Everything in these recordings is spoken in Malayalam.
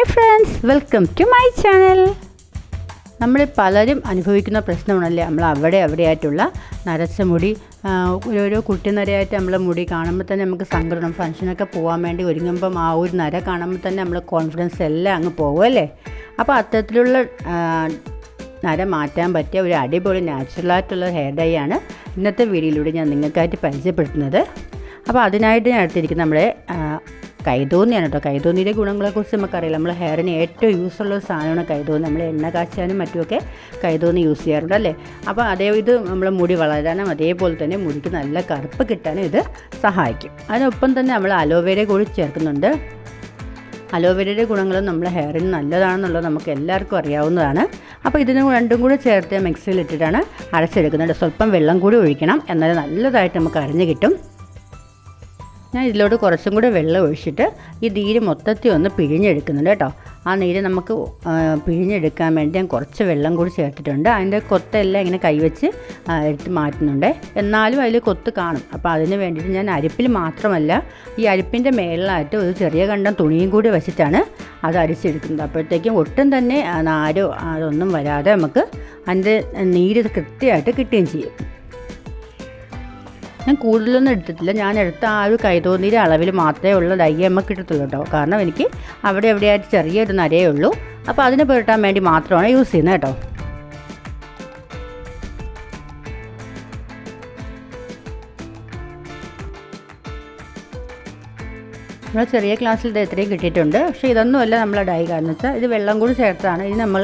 Hi friends welcome to my channel നമ്മൾ പലരും അനുഭവിക്കുന്ന പ്രശ്നമാണല്ലേ? നമ്മൾ അവിടെ അവിടെയായിട്ടുള്ള നരച്ച മുടി ഓരോരോ കുട്ടി നരയായിട്ട് നമ്മളെ മുടി കാണുമ്പോൾ തന്നെ നമുക്ക് സങ്കടം ഫംഗ്ഷനൊക്കെ പോകാൻ വേണ്ടി ഒരുങ്ങുമ്പം ആ ഒരു നര കാണുമ്പോൾ തന്നെ നമ്മൾ കോൺഫിഡൻസ് എല്ലാം അങ്ങ് പോകുമല്ലേ അപ്പോൾ അത്തരത്തിലുള്ള നര മാറ്റാൻ പറ്റിയ ഒരു അടിപൊളി നാച്ചുറലായിട്ടുള്ള ഹെയർ ഡൈ ആണ് ഇന്നത്തെ വീഡിയോയിലൂടെ ഞാൻ നിങ്ങൾക്കായിട്ട് പരിചയപ്പെടുത്തുന്നത്. അപ്പോൾ അതിനായിട്ട് ഞാൻ എടുത്തിരിക്കുന്നത് നമ്മുടെ കൈതോന്നിയാണ് കേട്ടോ. കൈതോന്നിയുടെ ഗുണങ്ങളെക്കുറിച്ച് നമുക്കറിയാം. നമ്മൾ ഹെയറിന് ഏറ്റവും യൂസ് ഉള്ള ഒരു സാധനമാണ് കൈതോന്നി. നമ്മൾ എണ്ണ കാച്ചാനും മറ്റുമൊക്കെ കൈതോന്നി യൂസ് ചെയ്യാറുണ്ട് അല്ലേ? അപ്പോൾ അതേ ഇത് നമ്മൾ മുടി വളരാനും അതേപോലെ തന്നെ മുടിക്ക് നല്ല കറുപ്പ് കിട്ടാനും ഇത് സഹായിക്കും. അതിനൊപ്പം തന്നെ നമ്മൾ അലോവേര കൂടി ചേർക്കുന്നുണ്ട്. അലോവേരയുടെ ഗുണങ്ങളും നമ്മുടെ ഹെയറിന് നല്ലതാണെന്നുള്ളത് നമുക്ക് എല്ലാവർക്കും അറിയാവുന്നതാണ്. അപ്പോൾ ഇതിന് രണ്ടും കൂടി ചേർത്ത് മിക്സിയിൽ ഇട്ടിട്ടാണ് അരച്ചെടുക്കുന്നുണ്ട് സ്വല്പം വെള്ളം കൂടി ഒഴിക്കണം. എന്നാലും നല്ലതായിട്ട് നമുക്ക് അരഞ്ഞു കിട്ടും. ഞാൻ ഇതിലോട്ട് കുറച്ചും കൂടി വെള്ളം ഒഴിച്ചിട്ട് ഈ നീര് മൊത്തത്തിൽ ഒന്ന് പിഴിഞ്ഞെടുക്കുന്നുണ്ട് കേട്ടോ. ആ നീര് നമുക്ക് പിഴിഞ്ഞെടുക്കാൻ വേണ്ടി ഞാൻ കുറച്ച് വെള്ളം കൂടി ചേർത്തിട്ടുണ്ട്. അതിന്റെ കൊത്തെല്ലാം ഇങ്ങനെ കൈവച്ച് എടുത്ത് മാറ്റുന്നുണ്ട്. എന്നാലും അതിൽ കൊത്ത് കാണും. അപ്പോൾ അതിന് വേണ്ടിയിട്ട് ഞാൻ അരിപ്പിൽ മാത്രമല്ല ഈ അരിപ്പിന്റെ മേളിലായിട്ട് ഒരു ചെറിയ കണ്ടം തുണിയും കൂടി വെച്ചിട്ടാണ് അത് അരിച്ചെടുക്കുന്നത്. അപ്പോഴത്തേക്കും ഒട്ടും തന്നെ നാരോ അതൊന്നും വരാതെ നമുക്ക് അതിന്റെ നീര് കൃത്യമായിട്ട് കിട്ടുകയും ചെയ്യും. ഞാൻ കൂടുതലൊന്നും എടുത്തിട്ടില്ല. ഞാൻ എടുത്ത ആ ഒരു കൈതോന്നിയുടെ അളവിൽ മാത്രമേ ഉള്ള ഡൈ നമുക്ക് കിട്ടത്തുള്ളൂ കേട്ടോ. കാരണം എനിക്ക് അവിടെ എവിടെയായിട്ട് ചെറിയൊരു നരയേ ഉള്ളൂ. അപ്പോൾ അതിനെ പുരട്ടാൻ വേണ്ടി മാത്രമാണ് യൂസ് ചെയ്യുന്നത് കേട്ടോ. നമ്മൾ ചെറിയ ക്ലാസ്സിൽ ഇത് എത്രയും കിട്ടിയിട്ടുണ്ട്. പക്ഷേ ഇതൊന്നുമല്ല നമ്മളെ ഡൈ കാരണം വെച്ചാൽ ഇത് വെള്ളം കൂടി ചേർത്താണ്. ഇത് നമ്മൾ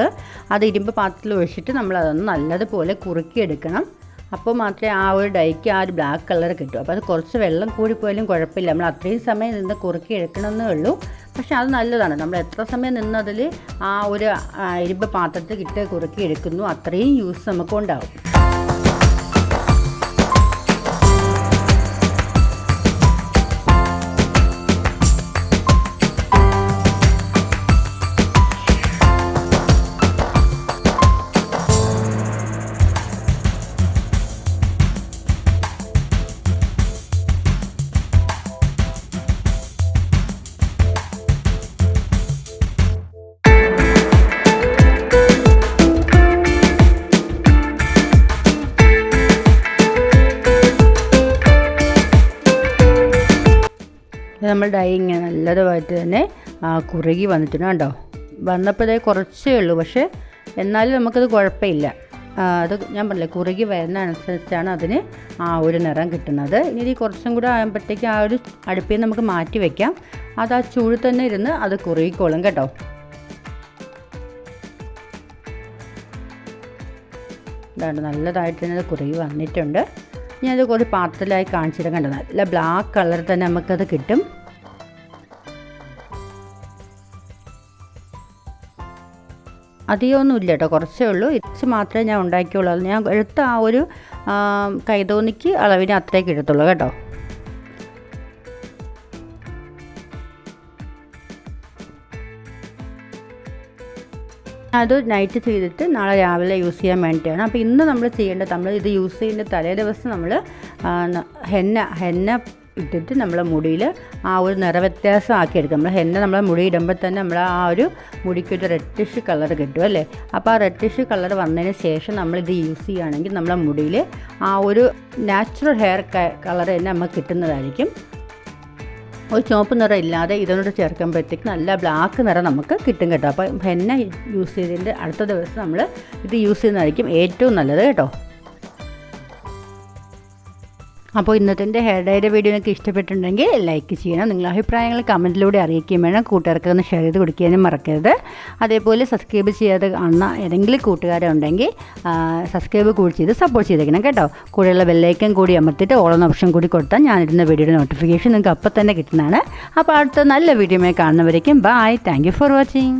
അത് ഇരുമ്പ് പാത്രത്തിൽ ഒഴിച്ചിട്ട് നമ്മൾ അതൊന്ന് നല്ലതുപോലെ കുറുക്കിയെടുക്കണം. അപ്പോൾ മാത്രമേ ആ ഒരു ഡൈക്ക് ആ ഒരു ബ്ലാക്ക് കളർ കിട്ടൂ. അപ്പോൾ അത് കുറച്ച് വെള്ളം കൂടിപ്പോയാലും കുഴപ്പമില്ല. നമ്മൾ അത്രയും സമയം നിന്ന് കുറുക്കി എടുക്കണമെന്നേ ഉള്ളൂ. പക്ഷേ അത് നല്ലതാണ്. നമ്മൾ എത്ര സമയം നിന്നതിൽ ആ ഒരു ഇരുമ്പ് പാത്രത്തിൽ ഇട്ട് കുറുക്കി എടുക്കുന്നു അത്രയും യൂസ് നമുക്ക് ഉണ്ടാവും. നമ്മൾ ഡൈ ഇങ്ങനെ നല്ലതുമായിട്ട് തന്നെ കുറുകി വന്നിട്ടുണ്ട് കണ്ടോ? വന്നപ്പോഴേ കുറച്ചേ ഉള്ളൂ പക്ഷേ എന്നാലും നമുക്കത് കുഴപ്പമില്ല. അത് ഞാൻ പറഞ്ഞില്ലേ കുറുകി വരുന്ന അനുസരിച്ചാണ് അതിന് ആ ഒരു നിറം കിട്ടുന്നത്. ഇനി ഇത് കുറച്ചും കൂടെ ആകുമ്പോഴത്തേക്ക് ആ ഒരു അടുപ്പിൽ നമുക്ക് മാറ്റി വെക്കാം. അത് ആ ചൂട് തന്നെ ഇരുന്ന് അത് കുറുകിക്കോളും കേട്ടോ. ഇതാണ് നല്ലതായിട്ട് തന്നെ അത് കുറുകി വന്നിട്ടുണ്ട്. ഇനി കുറച്ച് പാത്രത്തിലായി കാണിച്ചിട്ട് കണ്ടത്. നല്ല ബ്ലാക്ക് കളർ തന്നെ നമുക്കത് കിട്ടും. അധികമൊന്നും ഇല്ല കേട്ടോ കുറച്ചേ ഉള്ളൂ. ഇച്ച് മാത്രമേ ഞാൻ ഉണ്ടാക്കിയുള്ളൂ. ഞാൻ എടുത്ത ആ ഒരു കൈതോന്നിക്ക് അളവിന് അത്രയൊക്കെ എടുത്തുള്ളൂ കേട്ടോ. അത് നൈറ്റ് ചെയ്തിട്ട് നാളെ രാവിലെ യൂസ് ചെയ്യാൻ വേണ്ടിയിട്ടാണ് അപ്പോൾ ഇന്ന് നമ്മൾ ചെയ്യേണ്ടത് നമ്മൾ ഇത് യൂസ് ചെയ്യുന്ന തലേ ദിവസം നമ്മൾ ഹെന്ന ഹെന്ന ഇട്ടിട്ട് നമ്മളെ മുടിയിൽ ആ ഒരു നിറവ്യത്യാസം ആക്കിയെടുക്കും. നമ്മൾ ഹെന്ന നമ്മളെ മുടി ഇടുമ്പോൾ തന്നെ നമ്മൾ ആ ഒരു മുടിക്കൊരു റെഡിഷ് കളർ കിട്ടും അല്ലേ? അപ്പോൾ ആ റെഡിഷ് കളർ വന്നതിന് ശേഷം നമ്മളിത് യൂസ് ചെയ്യുകയാണെങ്കിൽ നമ്മളെ മുടിയിൽ ആ ഒരു നാച്ചുറൽ ഹെയർ കളർ തന്നെ നമുക്ക് കിട്ടുന്നതായിരിക്കും. ഒരു ചുവപ്പ് നിറം ഇല്ലാതെ ഇതിനോട് ചേർക്കുമ്പോഴത്തേക്ക് നല്ല ബ്ലാക്ക് നിറം നമുക്ക് കിട്ടും കേട്ടോ. അപ്പോൾ ഹെന്ന യൂസ് ചെയ്തതിന്റെ അടുത്ത ദിവസം നമ്മൾ ഇത് യൂസ് ചെയ്യുന്നതായിരിക്കും ഏറ്റവും നല്ലത് കേട്ടോ. അപ്പോൾ ഇന്നത്തെ എന്റെ ഹെയർ ഡൈയുടെ വീഡിയോ നിങ്ങൾക്ക് ഇഷ്ടപ്പെട്ടിട്ടുണ്ടെങ്കിൽ ലൈക്ക് ചെയ്യണം. നിങ്ങളുടെ അഭിപ്രായങ്ങൾ കമന്റിലൂടെ അറിയിക്കുകയും വേണം. കൂട്ടുകാർക്ക് ഒന്ന് ഷെയർ ചെയ്ത് കൊടുക്കാനും മറക്കരുത്. അതേപോലെ സബ്സ്ക്രൈബ് ചെയ്യാതെ കാണുന്ന ഏതെങ്കിലും കൂട്ടുകാരുണ്ടെങ്കിൽ സബ്സ്ക്രൈബ് കൂടി ചെയ്ത് സപ്പോർട്ട് ചെയ്തേക്കണം കേട്ടോ. കൂടെയുള്ള ബെല്ലൈക്കൻ കൂടി അമർത്തിയിട്ട് ഓളം ഓപ്ഷൻ കൂടി കൊടുത്താൽ ഞാനിടുന്ന വീഡിയോയുടെ നോട്ടിഫിക്കേഷൻ നിങ്ങൾക്ക് അപ്പം തന്നെ കിട്ടുന്നതാണ്. അപ്പോൾ അടുത്ത നല്ല വീഡിയോമായി കാണുന്നവരേക്കും ബൈ താങ്ക് ഫോർ വാച്ചിങ്